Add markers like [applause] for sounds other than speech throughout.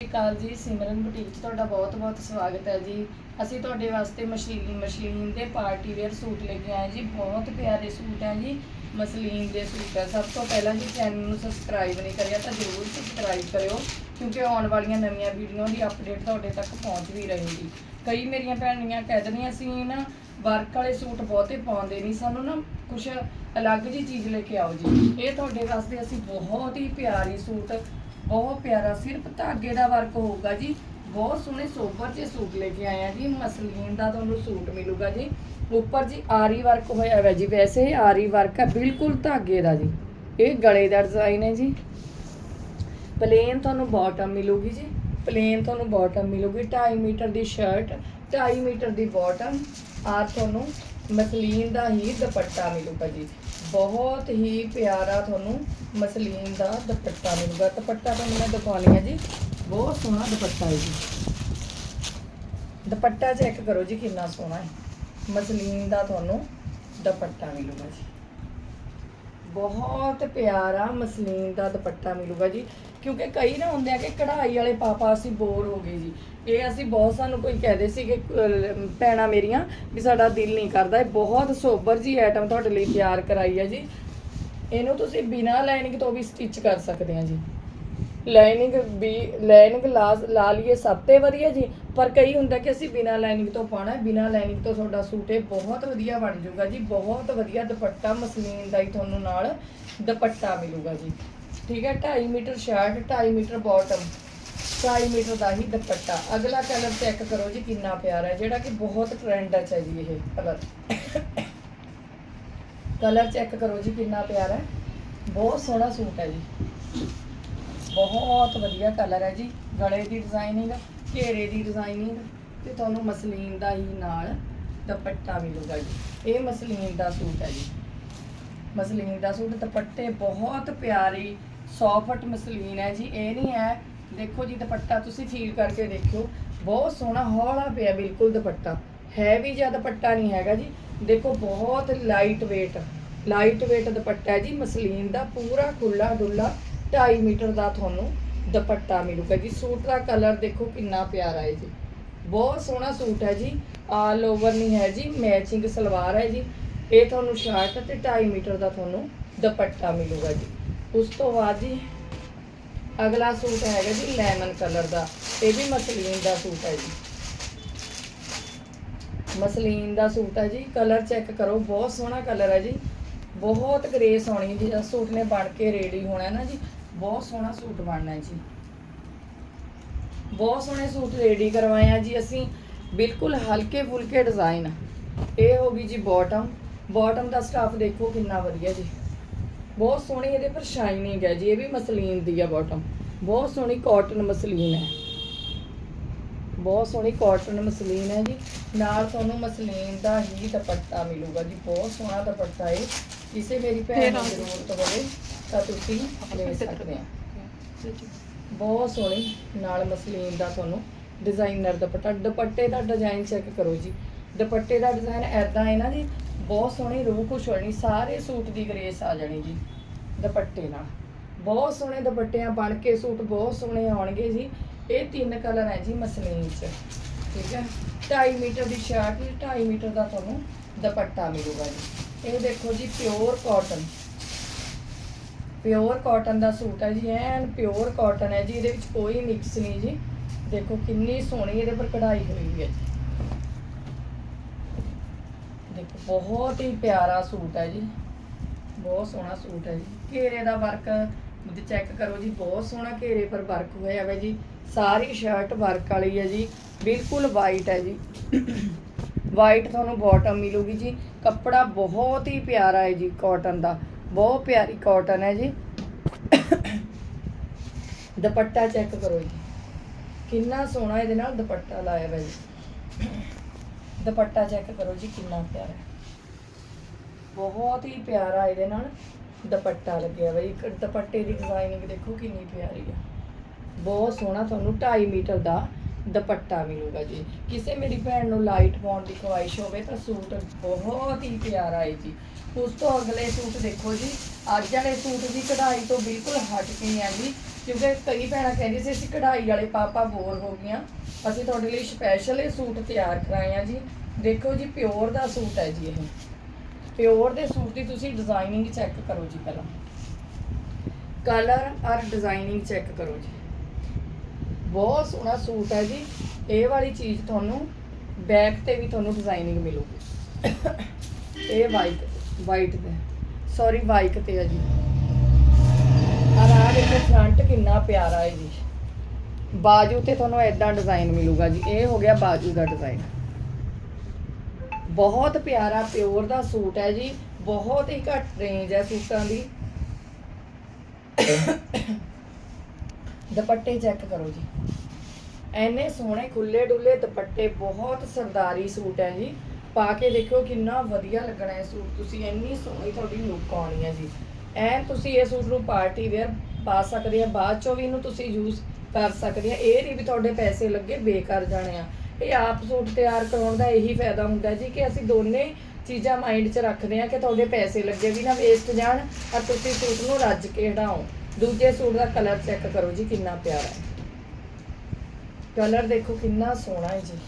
ਸਤਿ ਸ਼੍ਰੀ ਅਕਾਲ ਜੀ, ਸਿਮਰਨ ਬੁਟੀਕ 'ਚ ਤੁਹਾਡਾ ਬਹੁਤ-ਬਹੁਤ ਸਵਾਗਤ ਹੈ ਜੀ। ਅਸੀਂ ਤੁਹਾਡੇ ਵਾਸਤੇ ਮਸ਼ਲੀਨ ਮਸ਼ਲੀਨ ਦੇ ਪਾਰਟੀ ਵੇਅਰ ਸੂਟ ਲੈ ਕੇ ਆਏ ਜੀ, ਬਹੁਤ ਪਿਆਰੇ ਸੂਟ ਹੈ ਜੀ, ਮਸਲੀਨ ਦੇ ਸੂਟ ਹੈ। ਸਭ ਤੋਂ ਪਹਿਲਾਂ ਜੀ ਚੈਨਲ ਨੂੰ ਸਬਸਕ੍ਰਾਈਬ ਨਹੀਂ ਕਰਿਆ ਤਾਂ ਜ਼ਰੂਰ ਸਬਸਕ੍ਰਾਈਬ ਕਰਿਓ, ਕਿਉਂਕਿ ਆਉਣ ਵਾਲੀਆਂ ਨਵੀਆਂ ਵੀਡੀਓ ਦੀ ਅਪਡੇਟ ਤੁਹਾਡੇ ਤੱਕ ਪਹੁੰਚ ਵੀ ਰਹੇਗੀ। ਕਈ ਮੇਰੀਆਂ ਭੈਣੀਆਂ ਕਹਿ ਦਿੰਦੀਆਂ, ਅਸੀਂ ਨਾ ਵਰਕ ਵਾਲੇ ਸੂਟ ਬਹੁਤੇ ਪਾਉਂਦੇ ਨਹੀਂ, ਸਾਨੂੰ ਨਾ ਕੁਝ ਅਲੱਗ ਜੀ ਚੀਜ਼ ਲੈ ਕੇ ਆਓ ਜੀ। ਇਹ ਤੁਹਾਡੇ ਵਾਸਤੇ ਅਸੀਂ ਬਹੁਤ ਹੀ ਪਿਆਰੀ ਸੂਟ ਬਹੁਤ ਪਿਆਰਾ, ਸਿਰਫ ਧਾਗੇ ਦਾ ਵਰਕ ਹੋਊਗਾ ਜੀ। ਬਹੁਤ ਸੋਹਣੇ ਸੋਬਰ ਜੇ ਸੂਟ ਲੈ ਕੇ ਆਏ ਆ ਜੀ। ਮਸਲੀਨ ਦਾ ਤੁਹਾਨੂੰ ਸੂਟ ਮਿਲੂਗਾ ਜੀ। ਉੱਪਰ ਜੀ ਆਰੀ ਵਰਕ ਹੋਇਆ ਹੋਇਆ ਜੀ। ਵੈਸੇ ਇਹ ਆਰੀ ਵਰਕ ਹੈ, ਬਿਲਕੁਲ ਧਾਗੇ ਦਾ ਜੀ। ਇਹ ਗਲੇ ਦਾ ਡਿਜ਼ਾਈਨ ਹੈ ਜੀ। ਪਲੇਨ ਤੁਹਾਨੂੰ ਬਾਟਮ ਮਿਲੂਗੀ ਜੀ। ਪਲੇਨ ਤੁਹਾਨੂੰ ਬਾਟਮ ਮਿਲੂਗੀ। 2.5 ਮੀਟਰ ਦੀ ਸ਼ਰਟ 2.5 ਮੀਟਰ ਦੀ ਬਾਟਮ ਆ ਤੁਹਾਨੂੰ ਮਸਲੀਨ ਦਾ ਹੀ ਦੁਪੱਟਾ ਮਿਲੂਗਾ ਜੀ। ਬਹੁਤ ਹੀ ਪਿਆਰਾ ਤੁਹਾਨੂੰ ਮਸਲੀਨ ਦਾ ਦੁਪੱਟਾ ਮਿਲੂਗਾ। ਦੁਪੱਟਾ ਤੁਹਾਨੂੰ ਮੈਂ ਦਿਖਾਉਣੀ ਹੈ ਜੀ। ਬਹੁਤ ਸੋਹਣਾ ਦੁਪੱਟਾ ਹੈ ਜੀ। ਦੁਪੱਟਾ ਚੈੱਕ ਕਰੋ ਜੀ ਕਿੰਨਾ ਸੋਹਣਾ ਹੈ। ਮਸਲੀਨ ਦਾ ਤੁਹਾਨੂੰ ਦੁਪੱਟਾ ਮਿਲੂਗਾ ਜੀ। ਬਹੁਤ ਪਿਆਰਾ ਮਸਲੀਨ ਦਾ ਦੁਪੱਟਾ ਮਿਲੂਗਾ ਜੀ। ਕਿਉਂਕਿ ਕਈ ਨਾ ਹੁੰਦੇ ਆ ਕਿ ਕਢਾਈ ਵਾਲੇ ਪਾਪਾ ਅਸੀਂ ਬੋਰ ਹੋ ਗਏ ਜੀ। ਇਹ ਅਸੀਂ ਬਹੁਤ ਸਾਨੂੰ ਕੋਈ ਕਹਦੇ ਸੀ ਕਿ ਪੈਣਾ ਮੇਰੀਆਂ ਵੀ ਸਾਡਾ ਦਿਲ ਨਹੀਂ ਕਰਦਾ। ਇਹ ਬਹੁਤ ਸੋਬਰ ਜੀ ਆਈਟਮ ਤੁਹਾਡੇ ਲਈ ਤਿਆਰ ਕਰਾਈ ਹੈ ਜੀ। ਇਹਨੂੰ ਤੁਸੀਂ ਬਿਨਾਂ ਲਾਈਨਿੰਗ ਤੋਂ ਵੀ ਸਟਿਚ ਕਰ ਸਕਦੇ ਆ ਜੀ। ਲਾਈਨਿੰਗ ਵੀ, ਲਾਈਨਿੰਗ ਲਾ ਲਾ ਲਈਏ ਸਭ ਤੋਂ ਵਧੀਆ ਜੀ। ਪਰ ਕਈ ਹੁੰਦਾ ਕਿ ਅਸੀਂ ਬਿਨਾਂ ਲਾਈਨਿੰਗ ਤੋਂ ਪਾਉਣਾ ਹੈ ਬਿਨਾਂ ਲਾਈਨਿੰਗ ਤੋਂ ਤੁਹਾਡਾ ਸੂਟ ਇਹ ਬਹੁਤ ਵਧੀਆ ਬਣ ਜਾਊਗਾ ਜੀ। ਬਹੁਤ ਵਧੀਆ ਦੁਪੱਟਾ ਮਸਲੀਨ ਦਾ ਹੀ ਤੁਹਾਨੂੰ ਨਾਲ ਦੁਪੱਟਾ ਮਿਲੂਗਾ ਜੀ। ਠੀਕ ਹੈ 2.5 metre shirt 2.5 metre bottom 2.5 metre ਦਾ ਹੀ ਦੁਪੱਟਾ। ਅਗਲਾ ਕਲਰ ਚੈੱਕ ਕਰੋ ਜੀ, ਕਿੰਨਾ ਪਿਆਰਾ ਹੈ, ਜਿਹੜਾ ਕਿ ਬਹੁਤ ਟ੍ਰੈਂਡ 'ਚ ਹੈ ਜੀ ਇਹ ਕਲਰ ਕਲਰ ਚੈੱਕ ਕਰੋ ਜੀ, ਕਿੰਨਾ ਪਿਆਰਾ ਹੈ। ਬਹੁਤ ਸੋਹਣਾ ਸੂਟ ਹੈ ਜੀ। ਬਹੁਤ ਵਧੀਆ ਕਲਰ ਹੈ ਜੀ, ਗਲੇ ਦੀ ਡਿਜ਼ਾਈਨਿੰਗ ਘੇਰੇ ਦੀ ਡਿਜ਼ਾਈਨਿੰਗ ਤੇ ਤੁਹਾਨੂੰ ਮਸਲੀਨ ਦਾ ਹੀ ਨਾਲ ਦੁਪੱਟਾ ਮਿਲੂਗਾ ਜੀ। ਇਹ ਮਸਲੀਨ ਦਾ ਸੂਟ ਹੈ ਜੀ। ਮਸਲੀਨ ਦਾ ਸੂਟ, ਦੁਪੱਟੇ ਬਹੁਤ ਪਿਆਰੀ ਸੌਫਟ ਮਸਲੀਨ ਹੈ ਜੀ। ਇਹ ਨਹੀਂ ਹੈ, ਦੇਖੋ ਜੀ, ਦੁਪੱਟਾ ਤੁਸੀਂ ਫੀਲ ਕਰਕੇ ਦੇਖਿਓ। ਬਹੁਤ ਸੋਹਣਾ ਹੌਲਾ ਪਿਆ ਬਿਲਕੁਲ ਦੁਪੱਟਾ। ਹੈਵੀ ਜਿਹਾ ਦੁਪੱਟਾ ਨਹੀਂ ਹੈਗਾ ਜੀ। ਦੇਖੋ, ਬਹੁਤ ਲਾਈਟ weight ਲਾਈਟ weight ਦੁਪੱਟਾ ਹੈ ਜੀ। ਮਸਲੀਨ ਦਾ ਪੂਰਾ ਖੁੱਲਾ ਡੁੱਲਾ 2.5 ਮੀਟਰ ਦਾ ਤੁਹਾਨੂੰ ਦੁਪੱਟਾ ਮਿਲੂਗਾ ਜੀ। ਸੂਟ ਦਾ ਕਲਰ ਦੇਖੋ ਕਿੰਨਾ ਪਿਆਰਾ ਹੈ ਜੀ। ਬਹੁਤ ਸੋਹਣਾ ਸੂਟ ਹੈ ਜੀ। ਆਲ ਓਵਰ ਨਹੀਂ ਹੈ ਜੀ। ਮੈਚਿੰਗ ਸਲਵਾਰ ਹੈ ਜੀ। ਇਹ ਤੁਹਾਨੂੰ ਸ਼ਾਰਟ ਤੇ 2.5 ਮੀਟਰ ਦਾ ਤੁਹਾਨੂੰ ਦੁਪੱਟਾ ਮਿਲੂਗਾ ਜੀ। ਉਸ ਤੋਂ ਬਾਅਦ ਜੀ ਅਗਲਾ ਸੂਟ ਹੈਗਾ ਜੀ ਲੈਮਨ ਕਲਰ ਦਾ। ਇਹ ਵੀ ਮਸਲੀਨ ਦਾ ਸੂਟ ਹੈ ਜੀ। ਮਸਲੀਨ ਦਾ ਸੂਟ ਹੈ ਜੀ। ਕਲਰ ਚੈੱਕ ਕਰੋ। ਬਹੁਤ ਸੋਹਣਾ ਕਲਰ ਹੈ ਜੀ। ਬਹੁਤ ਗ੍ਰੇਸ ਆਉਣੀ ਜੀ। ਸੂਟ ਨੇ ਬਣ ਕੇ ਰੈਡੀ ਹੋਣਾ ਨਾ ਜੀ। ਬਹੁਤ ਸੋਹਣਾ ਸੂਟ ਬਣਨਾ ਹੈ ਜੀ। ਬਹੁਤ ਸੋਹਣੇ ਸੂਟ ਰੈਡੀ ਕਰਵਾਏ ਆ ਜੀ ਅਸੀਂ। ਬਿਲਕੁਲ ਹਲਕੇ ਫੁਲਕੇ ਡਿਜ਼ਾਈਨ ਇਹ ਹੋ ਗਈ ਜੀ ਬਾਟਮ ਬਾਟਮ ਦਾ ਸਟਾਫ ਦੇਖੋ ਕਿੰਨਾ ਵਧੀਆ ਜੀ। ਬਹੁਤ ਸੋਹਣੀ ਇਹਦੇ ਪਰ ਸ਼ਾਈਨਿੰਗ ਹੈ ਜੀ। ਇਹ ਵੀ ਮਸਲੀਨ ਦੀ ਆ ਬਾਟਮ ਬਹੁਤ ਸੋਹਣੀ ਕਾਟਨ ਮਸਲੀਨ ਹੈ। ਬਹੁਤ ਸੋਹਣੀ ਕਾਟਨ ਮਸਲੀਨ ਹੈ ਜੀ। ਨਾਲ ਤੁਹਾਨੂੰ ਮਸਲੀਨ ਦਾ ਹੀ ਦੁਪੱਟਾ ਮਿਲੂਗਾ ਜੀ। ਬਹੁਤ ਸੋਹਣਾ ਦੁਪੱਟਾ ਹੈ ਕਿਸੇ ਮੇਰੀ ਭੈਣ ਨੂੰ ਜ਼ਰੂਰਤ ਹੋਵੇ। ਤਾਂ ਤੁਸੀਂ ਲੈ ਸਕਦੇ ਆ ਬਹੁਤ ਸੋਹਣੀ ਨਾਲ ਮਸਲੀਨ ਦਾ ਤੁਹਾਨੂੰ ਡਿਜ਼ਾਈਨਰ ਦੁਪੱਟਾ। ਦੁਪੱਟੇ ਦਾ ਡਿਜ਼ਾਈਨ ਚੈੱਕ ਕਰੋ ਜੀ। ਦੁਪੱਟੇ ਦਾ ਡਿਜ਼ਾਈਨ ਐਦਾਂ ਹੈ ਨਾ ਜੀ ਬਹੁਤ ਸੋਹਣੀ ਰੂਹ ਖੁਸ਼ ਹੋਣੀ ਸਾਰੇ ਸੂਟ ਦੀ ਗ੍ਰੇਸ ਆ ਜਾਣੀ ਜੀ ਦੁਪੱਟੇ ਨਾਲ। ਬਹੁਤ ਸੋਹਣੇ ਦੁਪੱਟਿਆਂ ਬਣ ਕੇ ਸੂਟ ਬਹੁਤ ਸੋਹਣੇ ਆਉਣਗੇ ਜੀ। ਇਹ ਤਿੰਨ ਕਲਰ ਹੈ ਜੀ ਮਸਲੀਨ 'ਚ ਠੀਕ ਹੈ। 2.5 ਮੀਟਰ ਦੀ ਸ਼ਰਟ 2.5 ਮੀਟਰ ਦਾ ਤੁਹਾਨੂੰ ਦੁਪੱਟਾ ਮਿਲੂਗਾ ਜੀ। ਇਹ ਦੇਖੋ ਜੀ ਪਿਓਰ ਕਾਟਨ ਪਿਓਰ ਕਾਟਨ ਦਾ ਸੂਟ ਹੈ ਜੀ, ਐਨ ਪਿਓਰ ਕਾਟਨ ਹੈ ਜੀ, ਇਹਦੇ ਵਿੱਚ ਕੋਈ ਮਿਕਸ ਨਹੀਂ ਜੀ। ਦੇਖੋ ਕਿੰਨੀ ਸੋਹਣੀ ਇਹਦੇ ਪਰ ਕਢਾਈ ਹੋਈ ਹੈ। ਜੀ ਦੇਖੋ, ਬਹੁਤ ਹੀ ਪਿਆਰਾ ਸੂਟ ਹੈ ਜੀ। ਬਹੁਤ ਸੋਹਣਾ ਸੂਟ ਹੈ ਜੀ। ਘੇਰੇ ਦਾ ਵਰਕ ਮੁझे ਚੈੱਕ ਕਰੋ ਜੀ, ਬਹੁਤ ਸੋਹਣਾ ਘੇਰੇ ਪਰ ਵਰਕ ਹੋਇਆ ਹੈ ਜੀ। ਸਾਰੀ ਸ਼ਰਟ ਵਰਕ ਵਾਲੀ ਹੈ ਜੀ। ਬਿਲਕੁਲ ਵਾਈਟ ਹੈ ਜੀ। [coughs] ਵਾਈਟ ਤੁਹਾਨੂੰ ਬਾਟਮ ਮਿਲੂਗੀ ਜੀ। ਕੱਪੜਾ ਬਹੁਤ ਹੀ ਪਿਆਰਾ ਹੈ ਜੀ ਕਾਟਨ ਦਾ। ਬਹੁਤ ਪਿਆਰੀ ਕਾਟਨ ਹੈ ਜੀ। ਦੁਪੱਟਾ ਚੈੱਕ ਕਰੋ ਜੀ। ਕਿੰਨਾ ਸੋਹਣਾ ਇਹਦੇ ਨਾਲ ਦੁਪੱਟਾ ਲਾਇਆ ਹੋਇਆ ਜੀ। ਦੁਪੱਟਾ ਚੈੱਕ ਕਰੋ ਜੀ, ਕਿੰਨਾ ਪਿਆਰਾ ਬਹੁਤ ਹੀ ਪਿਆਰਾ ਇਹਦੇ ਨਾਲ ਦੁਪੱਟਾ ਲੱਗਿਆ ਬਈ ਇੱਕ ਦੁਪੱਟੇ ਦੀ ਡਿਜ਼ਾਈਨਿੰਗ ਦੇਖੋ ਕਿੰਨੀ ਪਿਆਰੀ ਆ ਬਹੁਤ ਸੋਹਣਾ ਤੁਹਾਨੂੰ 2.5 ਮੀਟਰ ਦਾ ਦੁਪੱਟਾ ਮਿਲੂਗਾ ਜੀ। ਕਿਸੇ ਮੇਰੀ ਭੈਣ ਨੂੰ ਲਾਈਟ ਪਾਉਣ ਦੀ ਖੁਆਇਸ਼ ਹੋਵੇ ਤਾਂ ਸੂਟ ਬਹੁਤ ਹੀ ਪਿਆਰਾ ਹੈ ਜੀ। ਉਸ ਤੋਂ ਅਗਲੇ ਸੂਟ ਦੇਖੋ ਜੀ, ਅੱਜ ਵਾਲੇ ਸੂਟ ਦੀ ਕਢਾਈ ਤੋਂ ਬਿਲਕੁਲ ਹਟ ਕੇ ਹੈ ਜੀ। ਕਿਉਂਕਿ ਕਈ ਭੈਣਾਂ ਕਹਿੰਦੀ ਸੀ, ਅਸੀਂ ਕਢਾਈ ਵਾਲੇ ਪਾਪਾ ਬੋਰ ਹੋ ਗਈਆਂ। ਅਸੀਂ ਤੁਹਾਡੇ ਲਈ ਸਪੈਸ਼ਲ ਇਹ ਸੂਟ ਤਿਆਰ ਕਰਾਏ ਆ ਜੀ। ਦੇਖੋ ਜੀ ਪਿਓਰ ਦਾ ਸੂਟ ਹੈ ਜੀ ਇਹ। ਪਿਓਰ ਦੇ ਸੂਟ ਦੀ ਤੁਸੀਂ ਡਿਜ਼ਾਈਨਿੰਗ ਚੈੱਕ ਕਰੋ ਜੀ ਪਹਿਲਾਂ। ਕਲਰ ਔਰ ਡਿਜ਼ਾਈਨਿੰਗ ਚੈੱਕ ਕਰੋ ਜੀ। ਬਹੁਤ ਸੋਹਣਾ ਸੂਟ ਹੈ ਜੀ। ਇਹ ਵਾਲੀ ਚੀਜ਼ ਤੁਹਾਨੂੰ ਬੈਕ ਤੇ ਵੀ ਤੁਹਾਨੂੰ ਡਿਜ਼ਾਈਨਿੰਗ ਮਿਲੂਗੀ। ਇਹ ਵਾਈਟ ਵਾਈਟ ਤੇ। ਸੌਰੀ ਵਾਈਟ ਤੇ ਹੈ ਜੀ। ਔਰ ਆਹ ਦੇਖੋ ਫਰੰਟ ਕਿੰਨਾ ਪਿਆਰਾ ਹੈ ਜੀ। ਬਾਜੂ ਤੇ ਤੁਹਾਨੂੰ ਐਦਾਂ ਡਿਜ਼ਾਈਨ ਮਿਲੂਗਾ ਜੀ। ਇਹ ਹੋ ਗਿਆ ਬਾਜੂ ਦਾ ਡਿਜ਼ਾਈਨ ਬਹੁਤ ਪਿਆਰਾ ਪਿਓਰ ਦਾ ਸੂਟ ਹੈ ਜੀ। ਬਹੁਤ ਹੀ ਘੱਟ ਰੇਂਜ ਹੈ ਸੂਟਾਂ ਦੀ। ਦੁਪੱਟੇ ਚੈੱਕ ਕਰੋ ਜੀ। ਐਨੇ ਸੋਹਣੇ ਖੁੱਲੇ ਡੁੱਲੇ ਦੁਪੱਟੇ, ਬਹੁਤ ਸਰਦਾਰੀ ਸੂਟ ਹੈ ਜੀ। ਪਾ ਕੇ ਦੇਖਿਓ ਕਿੰਨਾ ਵਧੀਆ ਲੱਗਣਾ ਹੈ ਸੂਟ। ਤੁਸੀਂ ਇੰਨੀ ਸੋਹਣੀ ਤੁਹਾਡੀ ਲੁੱਕ ਆਉਣੀ ਹੈ ਜੀ। ਐ ਤੁਸੀਂ ਇਹ ਸੂਟ ਨੂੰ ਪਾਰਟੀ ਵੇਅਰ ਪਾ ਸਕਦੇ ਆ, ਬਾਅਦ ਚੋਂ ਵੀ ਇਹਨੂੰ ਤੁਸੀਂ ਯੂਜ਼ ਕਰ ਸਕਦੇ ਆ। ਇਹ ਨਹੀਂ ਵੀ ਤੁਹਾਡੇ ਪੈਸੇ ਲੱਗੇ ਬੇਕਾਰ ਜਾਣੇ ਆ। ਇਹ ਆਪ ਸੂਟ ਤਿਆਰ ਕਰਾਉਣ ਦਾ ਇਹੀ ਫਾਇਦਾ ਹੁੰਦਾ ਜੀ ਕਿ ਅਸੀਂ ਦੋਨੇ ਚੀਜ਼ਾਂ ਮਾਈਂਡ 'ਚ ਰੱਖਦੇ ਆ ਕਿ ਤੁਹਾਡੇ ਪੈਸੇ ਲੱਗੇ ਵੀ ਨਾ ਵੇਸਟ ਜਾਣ, ਔਰ ਤੁਸੀਂ ਸੂਟ ਨੂੰ ਰੱਜ ਕੇ ਹਟਾਓ। ਦੂਜੇ ਸੂਟ ਦਾ ਕਲਰ ਚੈੱਕ ਕਰੋ ਜੀ, ਕਿੰਨਾ ਪਿਆਰਾ ਹੈ। ਕਲਰ ਦੇਖੋ ਕਿੰਨਾ ਸੋਹਣਾ ਹੈ ਜੀ।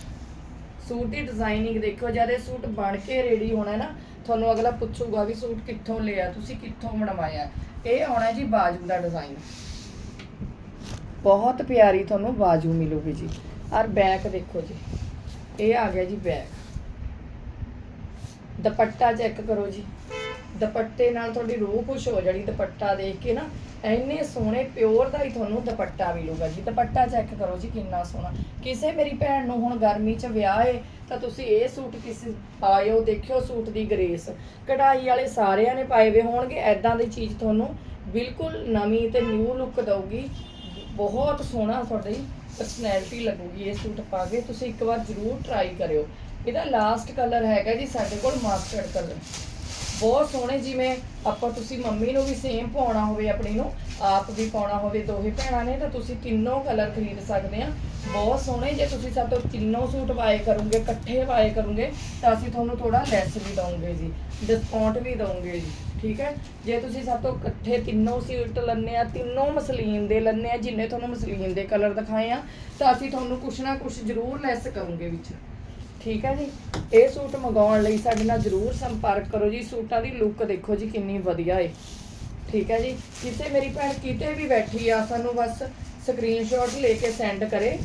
ਸੂਟ ਦੀ ਡਿਜ਼ਾਈਨਿੰਗ ਦੇਖੋ, ਜਦ ਇਹ ਸੂਟ ਬਣ ਕੇ ਰੈਡੀ ਹੋਣਾ ਨਾ, ਤੁਹਾਨੂੰ ਅਗਲਾ ਪੁੱਛੂਗਾ ਵੀ ਸੂਟ ਕਿੱਥੋਂ ਲਿਆ, ਤੁਸੀਂ ਕਿੱਥੋਂ ਬਣਵਾਇਆ ਇਹ ਆਉਣਾ ਜੀ ਬਾਜੂ ਦਾ ਡਿਜ਼ਾਈਨ ਬਹੁਤ ਪਿਆਰੀ ਤੁਹਾਨੂੰ ਬਾਜੂ ਮਿਲੂਗੀ ਜੀ। ਔਰ ਬੈਕ ਦੇਖੋ ਜੀ, ਇਹ ਆ ਗਿਆ ਜੀ ਬੈਕ ਦੁਪੱਟਾ ਚੈੱਕ ਕਰੋ ਜੀ। ਦੁਪੱਟੇ ਨਾਲ ਤੁਹਾਡੀ ਰੂਹ ਖੁਸ਼ ਹੋ ਜਾਣੀ, ਦੁਪੱਟਾ ਦੇਖ ਕੇ ਨਾ, ਇੰਨੇ ਸੋਹਣੇ ਪਿਓਰ ਦਾ ਹੀ ਤੁਹਾਨੂੰ ਦੁਪੱਟਾ ਮਿਲੂਗਾ ਜੀ। ਦੁਪੱਟਾ ਚੈੱਕ ਕਰੋ ਜੀ, ਕਿੰਨਾ ਸੋਹਣਾ। ਕਿਸੇ ਮੇਰੀ ਭੈਣ ਨੂੰ ਹੁਣ ਗਰਮੀ 'ਚ ਵਿਆਹ ਏ, ਤਾਂ ਤੁਸੀਂ ਇਹ ਸੂਟ ਕਿਸੇ, ਪਾਇਓ, ਦੇਖਿਓ ਸੂਟ ਦੀ ਗਰੇਸ। ਕਢਾਈ ਵਾਲੇ ਸਾਰਿਆਂ ਨੇ ਪਾਏ ਵੇ ਹੋਣਗੇ ਐਦਾਂ ਦੀ ਚੀਜ਼ ਤੁਹਾਨੂੰ ਬਿਲਕੁਲ ਨਵੀਂ ਤੇ ਨਿਊ ਲੁੱਕ ਦਊਗੀ। ਬਹੁਤ ਸੋਹਣਾ ਤੁਹਾਡੀ ਪਰਸਨੈਲਿਟੀ ਲੱਗੂਗੀ ਇਹ ਸੂਟ ਪਾ ਕੇ, ਤੁਸੀਂ ਇੱਕ ਵਾਰ ਜ਼ਰੂਰ ਟਰਾਈ ਕਰਿਓ। ਇਹਦਾ ਲਾਸਟ ਕਲਰ ਹੈਗਾ ਜੀ ਸਾਡੇ ਕੋਲ ਮਾਸਟਰਡ ਕਲਰ ਬਹੁਤ ਸੋਹਣੇ ਜਿਵੇਂ ਆਪਾਂ ਤੁਸੀਂ ਮੰਮੀ ਨੂੰ ਵੀ ਸੇਮ ਪਾਉਣਾ ਹੋਵੇ ਆਪਣੀ ਨੂੰ, ਆਪ ਵੀ ਪਾਉਣਾ ਹੋਵੇ ਦੋਹੇ ਭੈਣਾਂ ਨੇ, ਤਾਂ ਤੁਸੀਂ ਤਿੰਨੋਂ ਕਲਰ ਖਰੀਦ ਸਕਦੇ ਆ। ਬਹੁਤ ਸੋਹਣੇ, ਜੇ ਤੁਸੀਂ ਸਾਡੇ ਤੋਂ ਤਿੰਨੋਂ ਸੂਟ ਪਾਏ ਕਰੋਗੇ, ਇਕੱਠੇ ਪਾਏ ਕਰੋਗੇ, ਤਾਂ ਅਸੀਂ ਤੁਹਾਨੂੰ ਥੋੜਾ ਲੈਸ ਵੀ ਦਵਾਂਗੇ ਜੀ ਡਿਸਕਾਊਂਟ ਵੀ ਦਵਾਂਗੇ ਜੀ, ਠੀਕ ਹੈ? ਜੇ ਤੁਸੀਂ ਸਾਡੇ ਤੋਂ ਇਕੱਠੇ ਤਿੰਨੋਂ ਸੂਟ ਲੰਨੇ ਆ, ਤਿੰਨੋਂ ਮਸਲੀਨ ਦੇ ਲੰਨੇ ਆ, ਜਿੰਨੇ ਤੁਹਾਨੂੰ ਮਸਲੀਨ ਦੇ ਕਲਰ ਦਿਖਾਏ ਆ, ਤਾਂ ਅਸੀਂ ਤੁਹਾਨੂੰ ਕੁਛ ਨਾ ਕੁਛ ਜ਼ਰੂਰ ਲੈਸ ਕਰੂੰਗੇ ਵਿੱਚ। ਠੀਕ ਹੈ ਜੀ? ਇਹ ਸੂਟ ਮੰਗਾਉਣ ਲਈ ਸਾਡੇ ਨਾਲ ਜਰੂਰ ਸੰਪਰਕ ਕਰੋ ਜੀ। ਸੂਟਾਂ ਦੀ ਲੁੱਕ ਦੇਖੋ ਜੀ ਕਿੰਨੀ ਵਧੀਆ ਏ। ਠੀਕ ਹੈ ਜੀ? ਕਿਸੇ ਮੇਰੀ ਭੈਣ ਕਿਤੇ ਵੀ ਬੈਠੀ ਆ, ਸਾਨੂੰ ਬਸ ਸਕਰੀਨਸ਼ਾਟ ਲੈ ਕੇ ਸੈਂਡ ਕਰੇ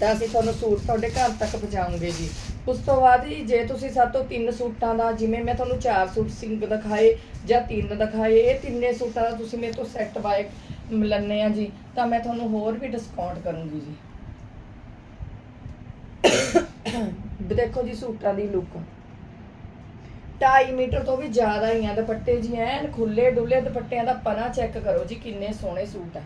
ਤਾਂ ਅਸੀਂ ਤੁਹਾਨੂੰ ਸੂਟ ਤੁਹਾਡੇ ਘਰ ਤੱਕ ਪਹੁੰਚਾਉਂਗੇ ਜੀ। ਉਸ ਤੋਂ ਬਾਅਦ ਜੀ, ਜੇ ਤੁਸੀਂ ਸਾਡੇ ਤੋਂ ਤਿੰਨ ਸੂਟਾਂ ਦਾ, ਜਿਵੇਂ ਮੈਂ ਤੁਹਾਨੂੰ ਚਾਰ ਸੂਟ ਸਿੰਗ ਦਿਖਾਏ ਜਾਂ ਤਿੰਨ ਦਿਖਾਏ, ਇਹ ਤਿੰਨੇ ਸੂਟਾਂ ਦਾ ਤੁਸੀਂ ਮੇਰੇ ਤੋਂ ਸੈੱਟ ਬਾਏ ਲੈਣੇ ਆ ਜੀ, ਤਾਂ ਮੈਂ ਤੁਹਾਨੂੰ ਹੋਰ ਵੀ ਡਿਸਕਾਊਂਟ ਕਰੂੰਗੀ ਜੀ। ਦੇਖੋ ਜੀ ਸੂਟਾਂ ਦੀ ਲੁੱਕ 2.5 ਮੀਟਰ ਤੋਂ ਵੀ ਜ਼ਿਆਦਾ ਹੀ ਆ, ਦੁਪੱਟੇ ਜੀ ਐਨ ਖੁੱਲੇ ਡੁੱਲੇ ਦੁਪੱਟਿਆਂ ਦਾ ਪਨਾ ਚੈੱਕ ਕਰੋ ਜੀ ਕਿੰਨੇ ਸੋਹਣੇ ਸੂਟ ਆ।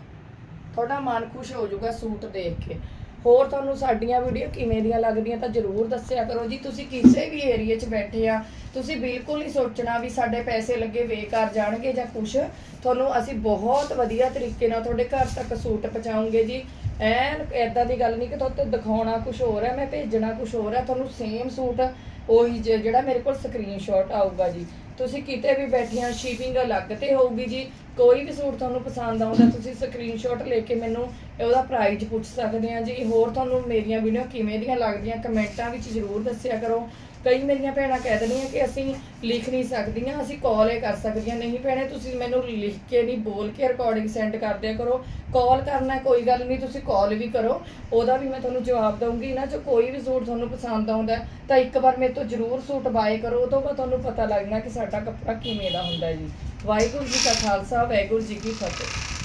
ਤੁਹਾਡਾ ਮਨ ਖੁਸ਼ ਹੋ ਜਾਊਗਾ ਸੂਟ ਦੇਖ ਕੇ। ਹੋਰ ਤੁਹਾਨੂੰ ਸਾਡੀਆਂ ਵੀਡੀਓ ਕਿਵੇਂ ਦੀਆਂ ਲੱਗਦੀਆਂ ਤਾਂ ਜਰੂਰ ਦੱਸਿਆ ਕਰੋ ਜੀ। ਤੁਸੀਂ ਕਿਸੇ ਵੀ ਏਰੀਆ 'ਚ ਬੈਠੇ ਆ, ਤੁਸੀਂ ਬਿਲਕੁਲ ਨਹੀਂ ਸੋਚਣਾ ਵੀ ਸਾਡੇ ਪੈਸੇ ਲੱਗੇ ਬੇਕਾਰ ਜਾਣਗੇ ਜਾਂ ਕੁਛ। ਤੁਹਾਨੂੰ ਅਸੀਂ ਬਹੁਤ ਵਧੀਆ ਤਰੀਕੇ ਨਾਲ ਤੁਹਾਡੇ ਘਰ ਤੱਕ ਸੂਟ ਪਹੁੰਚਾਉਂਗੇ ਜੀ। ਐਨ ਐਦਾਂ ਦੀ ਗੱਲ ਨਹੀਂ ਕਿ ਤੁਹਾਨੂੰ ਦਿਖਾਉਣਾ ਕੁਝ ਹੋਰ ਹੈ, ਮੈਂ ਭੇਜਣਾ ਕੁਝ ਹੋਰ ਹੈ। ਤੁਹਾਨੂੰ ਸੇਮ ਸੂਟ ਉਹੀ ਜਿਹੜਾ ਮੇਰੇ ਕੋਲ ਸਕਰੀਨਸ਼ਾਟ ਆਊਗਾ ਜੀ। ਤੁਸੀਂ ਕਿਤੇ ਵੀ ਬੈਠੀਆਂ ਸ਼ਿਪਿੰਗ ਅਲੱਗ ਤੇ ਹੋਊਗੀ ਜੀ। ਕੋਈ ਵੀ ਸੂਟ ਤੁਹਾਨੂੰ ਪਸੰਦ ਆਉਂਦਾ, ਤੁਸੀਂ ਸਕਰੀਨਸ਼ਾਟ ਲੈ ਕੇ ਮੈਨੂੰ ਉਹਦਾ ਪ੍ਰਾਈਸ ਪੁੱਛ ਸਕਦੇ ਆ ਜੀ। ਹੋਰ ਤੁਹਾਨੂੰ ਮੇਰੀਆਂ ਵੀਡੀਓ ਕਿਵੇਂ ਦੀਆਂ ਲੱਗਦੀਆਂ, ਕਮੈਂਟਾਂ ਵਿੱਚ ਜ਼ਰੂਰ ਦੱਸਿਆ ਕਰੋ। ਕਈ ਮੇਰੀਆਂ ਭੈਣਾਂ ਕਹਿ ਦਿੰਦੀਆਂ ਕਿ ਅਸੀਂ ਲਿਖ ਨਹੀਂ ਸਕਦੀਆਂ, ਅਸੀਂ ਕਾਲ ਹੀ ਕਰ ਸਕਦੀਆਂ, ਨਹੀਂ ਭੈਣੇ, ਤੁਸੀਂ ਮੈਨੂੰ ਲਿਖ ਕੇ ਨਹੀਂ, ਬੋਲ ਕੇ ਰਿਕਾਰਡਿੰਗ ਸੈਂਡ ਕਰਦਿਆ ਕਰੋ। ਕਾਲ ਕਰਨਾ ਕੋਈ ਗੱਲ ਨਹੀਂ, ਤੁਸੀਂ ਕਾਲ ਵੀ ਕਰੋ। ਉਹਦਾ ਵੀ ਮੈਂ ਤੁਹਾਨੂੰ ਜਵਾਬ ਦਊਂਗੀ ਨਾ, ਜੋ ਕੋਈ ਵੀ ਸੂਟ ਤੁਹਾਨੂੰ ਪਸੰਦ ਆਉਂਦਾ ਤਾਂ ਇੱਕ ਵਾਰ ਮੇਰੇ ਤੋਂ ਜ਼ਰੂਰ ਸੂਟ ਬਾਏ ਕਰੋ ਉਹ ਤੋਂ ਬਾਅਦ ਤੁਹਾਨੂੰ ਪਤਾ ਲੱਗਣਾ ਕਿ ਸਾਡਾ ਕੱਪੜਾ ਕਿਵੇਂ ਦਾ ਹੁੰਦਾ ਜੀ। ਵਾਹਿਗੁਰੂ ਜੀ ਕਾ ਖਾਲਸਾ, ਵਾਹਿਗੁਰੂ ਜੀ ਕੀ ਫਤਿਹ।